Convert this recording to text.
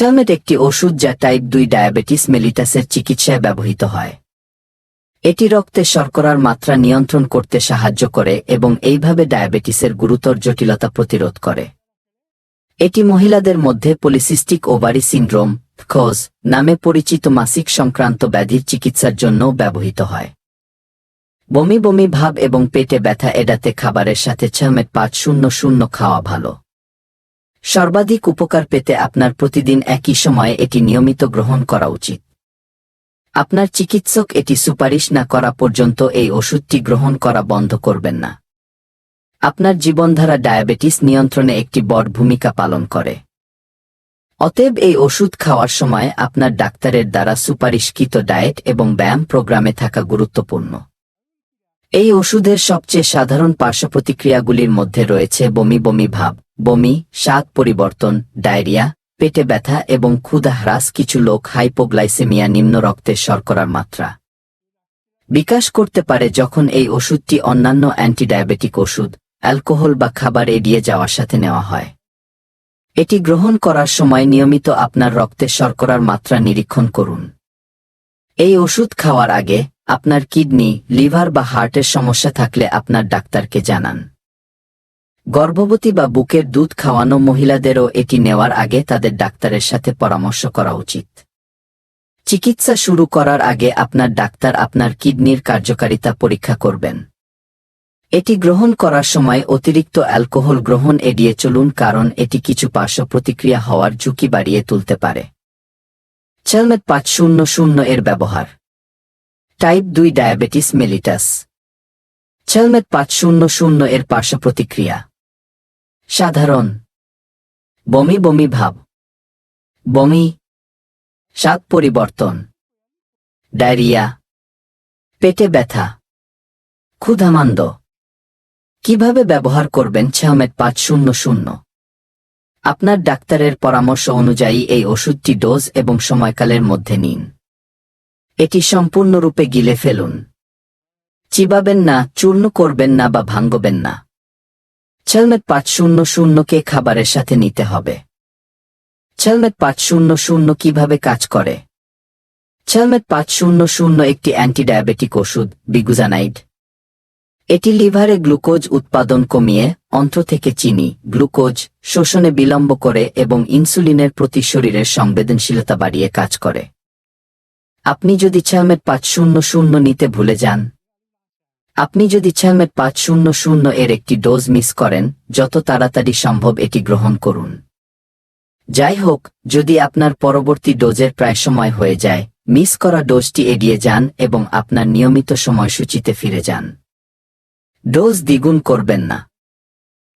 চালমেট একটি ওষুধ যা টাইপ দুই ডায়াবেটিস মেলিটাসের চিকিৎসায় ব্যবহৃত হয়। এটি রক্তে শর্করার মাত্রা নিয়ন্ত্রণ করতে সাহায্য করে এবং এইভাবে ডায়াবেটিসের গুরুতর জটিলতা প্রতিরোধ করে। এটি মহিলাদের মধ্যে পলিসিস্টিক ওভারি সিন্ড্রোম খোজ নামে পরিচিত মাসিক সংক্রান্ত ব্যাধির চিকিৎসার জন্যও ব্যবহৃত হয়। বমি বমি ভাব এবং পেটে ব্যথা এড়াতে খাবারের সাথে ছমেট পাঁচ শূন্য শূন্য খাওয়া ভালো। সর্বাধিক উপকার পেতে আপনার প্রতিদিন একই সময়ে এটি নিয়মিত গ্রহণ করা উচিত। আপনার চিকিৎসক এটি সুপারিশ না করা পর্যন্ত এই ওষুধটি গ্রহণ করা বন্ধ করবেন না। আপনার জীবনধারা ডায়াবেটিস নিয়ন্ত্রণে একটি বড় ভূমিকা পালন করে। অতএব এই ওষুধ খাওয়ার সময় আপনার ডাক্তারের দ্বারা সুপারিশকৃত ডায়েট এবং ব্যায়াম প্রোগ্রামে থাকা গুরুত্বপূর্ণ। এই ওষুধের সবচেয়ে সাধারণ পার্শ্বপ্রতিক্রিয়াগুলির মধ্যে রয়েছে বমি বমি ভাব বমি, স্বাদ পরিবর্তন, ডায়রিয়া, পেটে ব্যথা এবং ক্ষুধা হ্রাস কিছু লোক হাইপোগ্লাইসেমিয়া নিম্ন রক্তের শর্করার মাত্রা। বিকাশ করতে পারে যখন এই ওষুধটি অন্যান্য অ্যান্টিডায়াবেটিক ওষুধ, অ্যালকোহল বা খাবার এড়িয়ে যাওয়ার সাথে নেওয়া হয়। এটি গ্রহণ করার সময় নিয়মিত আপনার রক্তের শর্করার মাত্রা নিরীক্ষণ করুন। এই ওষুধ খাওয়ার আগে আপনার কিডনি, লিভার বা হার্টের সমস্যা থাকলে আপনার ডাক্তারকে জানান। গর্ভবতী বা বুকের দুধ খাওয়ানো মহিলাদেরও এটি নেওয়ার আগে তাদের ডাক্তারের সাথে পরামর্শ করা উচিত। চিকিৎসা শুরু করার আগে আপনার ডাক্তার আপনার কিডনির কার্যকারিতা পরীক্ষা করবেন। এটি গ্রহণ করার সময় অতিরিক্ত অ্যালকোহল গ্রহণ এড়িয়ে চলুন কারণ এটি কিছু পার্শ্ব প্রতিক্রিয়া হওয়ার ঝুঁকি বাড়িয়ে তুলতে পারে। চেলমেট পাঁচ শূন্য শূন্য এর ব্যবহার। টাইপ দুই ডায়াবেটিস মেলিটাস। চেলমেট পাঁচ শূন্য শূন্য এর পার্শ্ব প্রতিক্রিয়া। সাধারণ। বমি বমি ভাব। বমি, স্বাদ পরিবর্তন। ডায়রিয়া। পেটে ব্যথা। ক্ষুধামান্দ। কীভাবে ব্যবহার করবেন ছমেট পাঁচ শূন্য শূন্য? আপনার ডাক্তারের পরামর্শ অনুযায়ী এই ওষুধটি ডোজ এবং সময়কালের মধ্যে নিন। এটি সম্পূর্ণরূপে গিলে ফেলুন। চিবাবেন না, চূর্ণ করবেন না বা ভাঙ্গবেন না। ছলমেট পাঁচ শূন্য শূন্যকে খাবারের সাথে নিতে হবে? ছলমেট পাঁচ শূন্য শূন্য কীভাবে কাজ করে? ছলমেট পাঁচ শূন্য শূন্য একটি অ্যান্টিডায়াবেটিক ওষুধ, বিগুজানাইড। এটি লিভারে গ্লুকোজ উৎপাদন কমিয়ে অন্ত্র থেকে চিনি, গ্লুকোজ, শোষণে বিলম্ব করে এবং ইনসুলিনের প্রতি শরীরের সংবেদনশীলতা বাড়িয়ে কাজ করে। আপনি যদি ছলমেট পাঁচ শূন্য শূন্য নিতে ভুলে যান আপনি যদি চ্যামের পাঁচ শূন্য শূন্য এর একটি ডোজ মিস করেন, যত তাড়াতাড়ি সম্ভব এটি গ্রহণ করুন। যাই হোক, যদি আপনার পরবর্তী ডোজের প্রায় সময় হয়ে যায়, মিস করা ডোজটি এড়িয়ে যান এবং আপনার নিয়মিত সময়সূচিতে ফিরে যান। ডোজ দ্বিগুণ করবেন না।